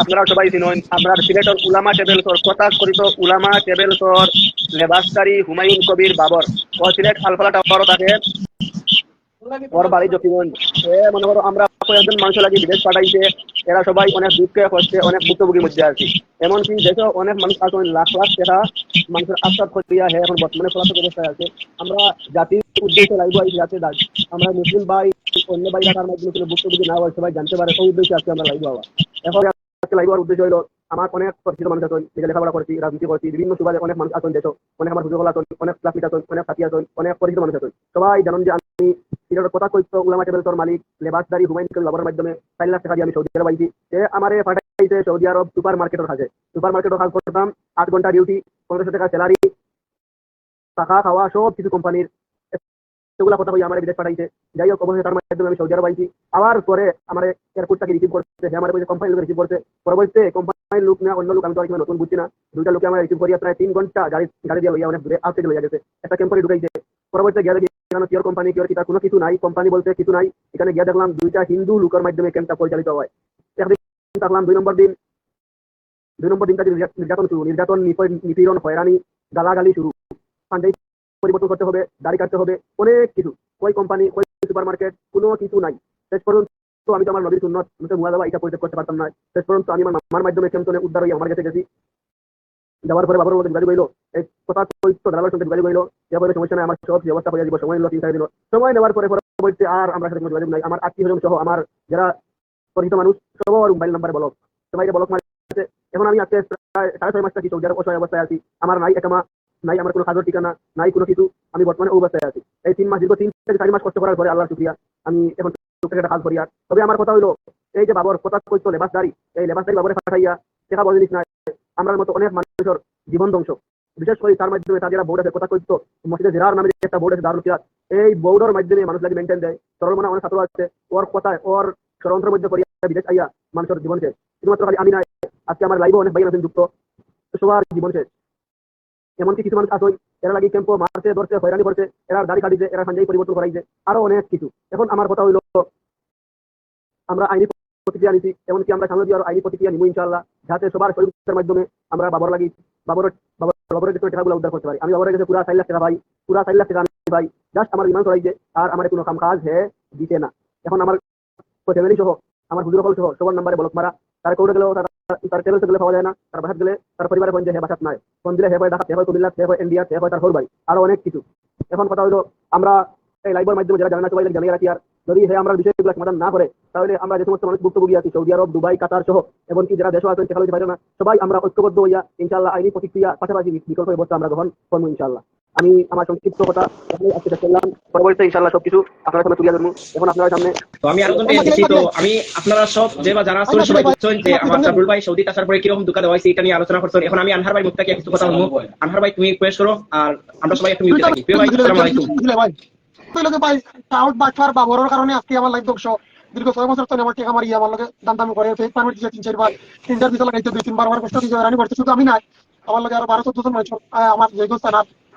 আপনারা সবাই চিনেন আপনার সিলেটর উলামা টেবেলসর কথা করিত উলামা টেবেলসর লেবাসকারী হুমায়ুন কবির বাবর। ও সিলেট আলফালা টাওয়ারও থাকে। ওর বাড়ি জকিগঞ্জ এ, মনে করো আমরা কয়েকজন মানুষ লাগি বিদেশ পাঠাইছে। এরা সবাই অনেক দুঃখে, কষ্টে, অনেক ভুক্তভোগীর মধ্যে আছি এমনকি দেশে অনেক মানুষ আছেন লাখ লাখ টাকা মানুষের আশ্বাস করিয়া হে এখন বর্তমানে পলাতক অবস্থায় আছে। আমরা জাতির উদ্দেশ্যে লাইব আইছি যাতে আমরা মুসলিম ভাই, অন্য ভাই রাখার মাধ্যমে কোনো ভুক্তভোগী না হয়, সবাই জানতে পারে সেই উদ্দেশ্যে আজকে আমরা লাইব হওয়া এখন আজকে হওয়ার উদ্দেশ্য হলো আমার অনেক পরিচিত মানুষ আছেন, নিজে লেখাপড়া করছি, রাজনীতি করছি, বিভিন্ন সুবাদে অনেক মানুষ আছেন দেশ অনেক আমার সুযোগ আছেন, অনেক ক্লাসমেট আছেন, অনেক সাথী আছেন, অনেক পরিচিত মানুষ আছেন। সবাই জানেন যে আমি সিলেটের কথা কইতো, উলামা টেবিল তোর মালিক, লেবাসদারি হুমায়ুন কবির বাবরের মাধ্যমে চার লাখ টাকা দিয়ে আমি সৌদি আরব আইছি। সে আমার পাঠাইছে সৌদি আরব সুপার মার্কেটের কাজে সুপার মার্কেটের কাজ করতাম আট ঘণ্টা ডিউটি পনেরোশো টাকা স্যালারি টাকা, খাওয়া সব কিছু কোম্পানির সেগুলা কথা বই আমার বিদেশ পাঠাইছে। যাই হোক অবশ্যই তার মাধ্যমে আমি সৌদি আরব আইছি। আবার পরে আমার এয়ারপোর্টটাকে রিসিভ করছে। সে আমার কোম্পানি লোক রিসিভ করছে। পরবর্তীতে কোম্পানির লোক না, অন্য লোক, আমি তো আর নতুন বুঝছি না। দুইটা লোকে আমার রিসিভ করিয়া প্রায় তিন ঘণ্টা গাড়ি গাড়ি দিয়ে লইয়া অনেক দূরে আউট থেকে লইয়া গেছে। একটা কোম্পানি ঢুকাইছে। পরবর্তীতে দেখি এখানে কিওর কোম্পানি কিওর কিতা কোনো কিছু নাই। কোম্পানি বলতে কিছু নাই। এখানে গিয়ে দেখলাম দুইটা হিন্দু লোকের মাধ্যমে ক্যাম্পটা পরিচালিত হয়। একদিন দেখলাম দুই নম্বর দিন, দুই নম্বর দিনটা নির্যাতন শুরু। নির্যাতন নিপীড়- নিপীড়ন, হয়রানি, গালাগালি শুরু। পরিবর্তন করতে হবে, দাড়ি কাটতে হবে, অনেক কিছু। কই কোম্পানি কই সুপার মার্কেট কোনো কিছু নাই। শেষ পর্যন্ত আমি তো আমার নদীর সুন্নত তো মুয়া দেওয়া এটা পরিত্যাগ করতে পারতাম না। শেষ পর্যন্ত আমি আমার মামার মাধ্যমে কেমতনে উদ্ধার হয়ে আমার কাছে গেছি। যাওয়ার পরে বাবার মধ্যে যোগাযোগ হইল, এই কথা তো দালালের সঙ্গে যোগাযোগ হইল। যে বলে সমস্যা নাই, আমার সব ব্যবস্থা করে দিব সময় নিল তিন চার দিন সময় নেওয়ার পরে পরবর্তীতে আর আমরা সাথে যোগাযোগ নাই। আমার আত্মীয় সহ আমার যারা পরিচিত মানুষ, সবার মোবাইল নাম্বারে বলক সবাই বলক মারছে। এখন আমি আজকে প্রায় সাড়ে ছয় মাস থাকি সৌদি আরব অসহায় অবস্থায় আছি। আমার নাই একামা। নাই আমার কোনো কাজের ঠিকানা, নাই কোনো কিছু, আমি বর্তমানে অবস্থায় আছি। এই তিন মাস, দীর্ঘ তিন থেকে চার মাস কষ্ট করার পরে আল্লাহ শুক্রিয়া, আমি এখন একটা কাজ করি আর তবে আমার কথা হইল এই যে বাবর, কথা কইতো লেবাসদারি, এই লেবাসদারি বাবরে পাঠাইয়া দেখা বলে না আমার মতো অনেক মানুষের জীবন ধ্বংস। বিশেষ করে তার মাধ্যমে তার যারা বোর্ড আছে, কথা কইতো, মসজিদে জেরার নামে একটা বোর্ড আছে, দারুল কিরাত, এই বোর্ডের মাধ্যমে মানুষ লাগে মেনটেন দেয়। সরল মনে অনেক ছাত্র আছে, ওর কথায়, ওর ষড়যন্ত্রের মধ্যে করিয়া বিদেশ আইয়া মানুষের জীবন শেষ। শুধুমাত্র খালি আমি নাই, আজকে আমার লাইভে অনেক ভাই আছেন যুক্ত। সবার জীবন শেষ। এমনকি কিছু মানুষ আসই এরা লাগি ক্যাম্পো মারছে, ধরছে, হয়রানি করছে, এরা গাড়ি কাটিছে, এরা সঞ্জয় পরিবর্তন করাইছে, আরও অনেক কিছু। এখন আমার কথা হইল, আমরা আইনি প্রতিক্রিয়া নিছি, এমনকি আমরা সামনে দিয়ে আরও আইনি প্রতিক্রিয়া নিবো ইনশাআল্লাহ, যাতে সবার সহযোগিতার মাধ্যমে আমরা বাবর লাগি বাবরের বাবর, বাবরের যে টাকাগুলো উদ্ধার করতে পারি। আমি বাবরের কাছে পুরা চার লাখ টাকা ভাই, পুরা চার লাখ টাকা আমি ভাই জাস্ট আমার ইমান করাই যে আর আমার কোনো কাম কাজ হে দিতে না। এখন আমার ফ্যামিলি সহ, আমার হুজুর সহ, সবার নাম্বারে বলক মারা, তার কৌড়ে গেলেও তার টেবিল গেলে পাওয়া যায় না, তার বাসাত গেলে তার পরিবারে ফোন যে হে বাসাত নাই। ফোন দিলে, হে হয় ঢাকা হে হয় কুমিল্লা, হে হয় ইন্ডিয়া, হে হয় তার হোল বাড়ি আরও অনেক কিছু। এখন কথা হলো, আমরা এই লাইভের মাধ্যমে যারা জানা না, সবাই জানিয়ে রাখি আর যদি, হে, আমরা বিষয়গুলো সমাধান না করে, তাহলে আমরা যে সমস্ত মানুষ ভুক্তভোগী আছি, সৌদি আরব, দুবাই, কাতার সহ, এমনকি যারা দেশ আছেন সেখানে পারে না। সবাই আমরা ঐক্যবদ্ধ হইয়া ইনশাল্লাহ আইনি প্রতিক্রিয়া পাশাপাশি বিকল্প ব্যবস্থা আমরা গ্রহণ করব ইনশাল্লাহ আমি আমার সংক্ষিপ্ত কথা এখানেই আজকে শেষ করলাম। পরবর্তীতে ইনশাল্লাহ সবকিছু আপনার সামনে তুলে ধরবো। এখন আপনার সামনে তো আমি আরও পেয়ে দিচ্ছি তো আমি আপনারা সব যে বা যারা আসলে সবাই বুঝছেন যে আমার সাবুল ভাই সৌদি আসার পরে কীরকম দুঃখ দেওয়া হয়েছে এটা নিয়ে আলোচনা করছেন। এখন আমি আনহার ভাই থেকে কিছু কথা বলব। আনহার ভাই তুমি কোয়েস করো আর আমরা সবাই একটু মিউটে থাকি। প্রিয় ভাই আসসালামু আলাইকুম। লোকে ভাই আউট বাটফার বাবরের কারণে আজকে আমার লাইফ ধ্বংস। দীর্ঘ ছয় বছর তো আমার টেকা মারি আমার লগে দাম দামি করে ফেক পারমিট দিয়েছে তিন চারবার। তিনটার ভিতরে লাগাইতে দুই তিনবার। আমার কষ্ট দিয়েছে রানি করতে শুধু আমি নাই। আমার লগে আরও বারো চোদ্দ জন মানুষ আমার যে স্থান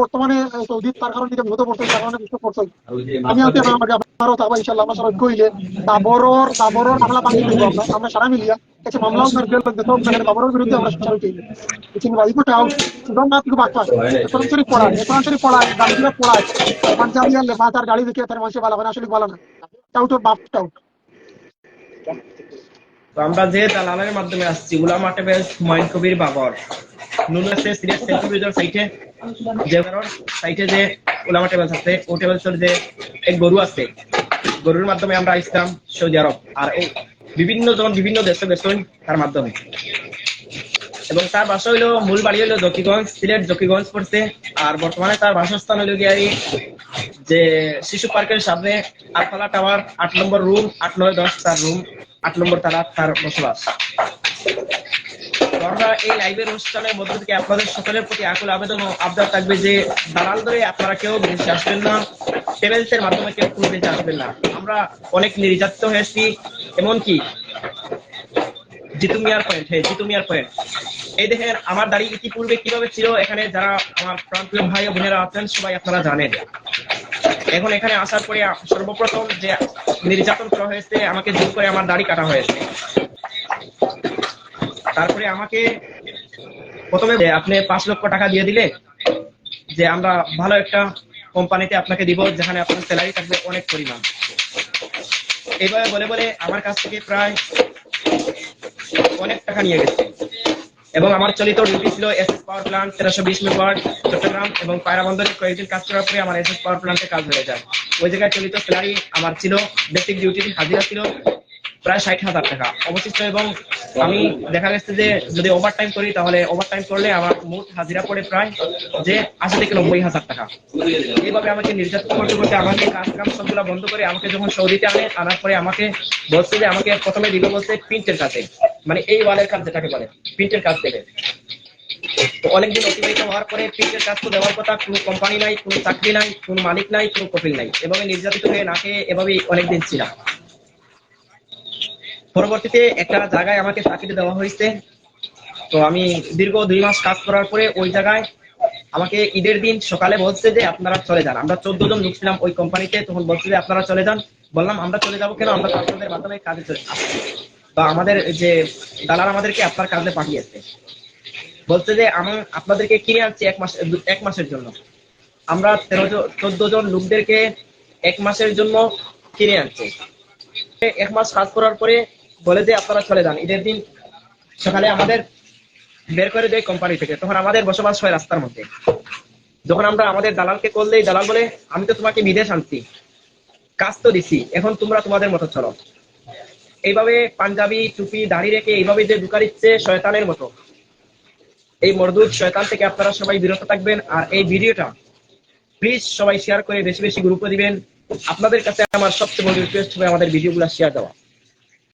বর্তমানে সৌদি তার কারণে যেটা বিপদ পড়ছে তার কারণে বিপদ পড়ছে। আমি আমার আমারও থাকব ইনশাল্লাহ আমরা সবাই কইলে দাবরর দাবরর মামলা বাকি দিব আমরা আমরা সারা মিলিয়া কাছে করে জেল লাগবে সব জায়গায় দাবরর বিরুদ্ধে আমরা বিচার করি কিন্তু ভাই কোটা আউট সুদম না থেকে বাকপাস সরাসরি পড়ায় সরাসরি পড়ায় গাড়িগুলো পড়ায় পাঞ্জাবি আর লেফা তার গাড়ি দেখে তার মানুষের ভালো না, আসলে ভালো না। টাউট বাপ টাউট তো আমরা যে দালালের মাধ্যমে আসছি, উলামা টেবেলস হুমায়ুন কবির বাবর। নুন আছে সিরিয়াস সেন্ট্রাল সাইটে যে সাইটে যে উলামা টেবেলস আছে ও টেবেলসের যে এক গরু আছে, গরুর মাধ্যমে আমরা আসতাম সৌদি আরব আর এই বিভিন্ন জন, বিভিন্ন দেশে গেছেন তার মাধ্যমে। এবং তার বাসা হইল, মূল বাড়ি হইল জকিগঞ্জ, সিলেট জকিগঞ্জ পড়ছে। আর বর্তমানে তার বাসস্থান হইল গিয়ে যে শিশু পার্কের সামনে আটতলা টাওয়ার আট নম্বর রুম আট নয় দশ তার রুম আট নম্বর তারা তার বসবাস। এই লাইভের অনুষ্ঠানের মধ্য থেকে আপনাদের সকলের প্রতি আকুল আবেদন ও আবদার থাকবে যে, দালাল ধরে আপনারা কেউ বিদেশে আসবেন না পেমেন্টসের মাধ্যমে কেউ কোনো বিদেশে আসবেন না। আমরা অনেক নির্যাতিত হয়েছি এমনকি জিতু মিয়ার পয়েন্ট হ্যাঁ জিতু মিয়ার পয়েন্ট এই দেখেন, আমার দাড়ি ইতিপূর্বে কীভাবে ছিল, এখানে যারা আমার প্রান্তীয় ভাই ও বোনেরা আছেন, সবাই আপনারা জানেন। এখন এখানে আসার পরে সর্বপ্রথম যে নির্যাতন করা হয়েছে, আমাকে জোর করে আমার দাড়ি কাটা হয়েছে। তারপরে আমাকে প্রথমে আপনি পাঁচ লক্ষ টাকা দিয়ে দিলে, যে আমরা ভালো একটা কোম্পানিতে আপনাকে দিব, যেখানে আপনার স্যালারি থাকবে অনেক পরিমাণ। এইভাবে বলে বলে আমার কাছ থেকে প্রায় অনেক টাকা নিয়ে গেছে। এবং আমার চলিত ডিউটি ছিল এস এস পাওয়ার প্লান্ট তেরোশো বিশ মেগাওয়াট চট্টগ্রাম এবং পায়রা বন্দরে কয়েকদিন কাজ করার পরে আমার এস এস পাওয়ার প্লান্টে কাজ হয়ে যায়। ওই জায়গায় চলিত স্যালারি আমার ছিল বেসিক ডিউটি হাজিরা ছিল। প্রায় ষাট হাজার টাকা। অবশিষ্ট এবং আমি দেখা গেছে যে যদি ওভার টাইম করি, তাহলে ওভার টাইম করলে আমার মোট হাজিরা পড়ে প্রায় যে আশি থেকে নব্বই হাজার টাকা। এইভাবে আমাকে নির্যাতন করতে করতে আমাকে কাজ কাম সবগুলো বন্ধ করে আমাকে যখন সৌদিতে আনে, আনার পরে আমাকে বলছে যে আমাকে প্রথমে দিল বলছে প্রিন্টের কাজে। মানে এই ওয়ালের কাজ যেটাকে বলে প্রিন্টের কাজ দেবে। তো অনেকদিন অতিবাহিত হওয়ার পরে প্রিন্টের কাজ তো দেওয়ার কথা, কোনো কোম্পানি নাই, কোনো চাকরি নাই, কোনো মালিক নাই, কোনো কপিল নাই। এভাবে নির্যাতিত হয়ে নাকে এভাবেই অনেকদিন ছিলাম। পরবর্তীতে একটা জায়গায় আমাকে চাকরি দেওয়া হয়েছে। তো আমি দীর্ঘ দুই মাস কাজ করার পরে ওই জায়গায় আমাকে ঈদের দিন সকালে বলছে যে আপনারা চলে যান। আমরা চোদ্দ জন লোক ছিলাম ওই কোম্পানিতে, তখন বলছে যে আপনারা চলে যান। বললাম, আমরা চলে যাব কেন? আমরা আপনাদের মাধ্যমে কাজে চলে আসছি। তো আমাদের যে দালাল আমাদেরকে আপনার কাজে পাঠিয়েছে। বলছে যে, আমি আপনাদেরকে কিনে আনছি এক মাস, এক মাসের জন্য। আমরা তেরো চোদ্দ জন লোকদেরকে এক মাসের জন্য কিনে আনছি। এক মাস কাজ করার পরে বলে যে আপনারা চলে যান। ঈদের দিন সকালে আমাদের বের করে দেয় কোম্পানি থেকে। তখন আমাদের বসবাস হয় রাস্তার মধ্যে। যখন আমরা আমাদের দালালকে করলে দালাল বলে, আমি তো তোমাকে বিদেশ আনছি। কাজ তো দিছি। এখন তোমরা তোমাদের মতো চলো। এইভাবে পাঞ্জাবি, টুপি, দাড়ি রেখে এইভাবে যে ঢুকা দিচ্ছে শয়তানের মতো। এই মরদুদ শয়তান থেকে আপনারা সবাই বিরত থাকবেন। আর এই ভিডিওটা প্লিজ সবাই শেয়ার করে বেশি বেশি গ্রুপে দিবেন। আপনাদের কাছে আমার সবচেয়ে বড় রিকোয়েস্ট হবে আমাদের ভিডিওগুলো শেয়ার দেওয়া।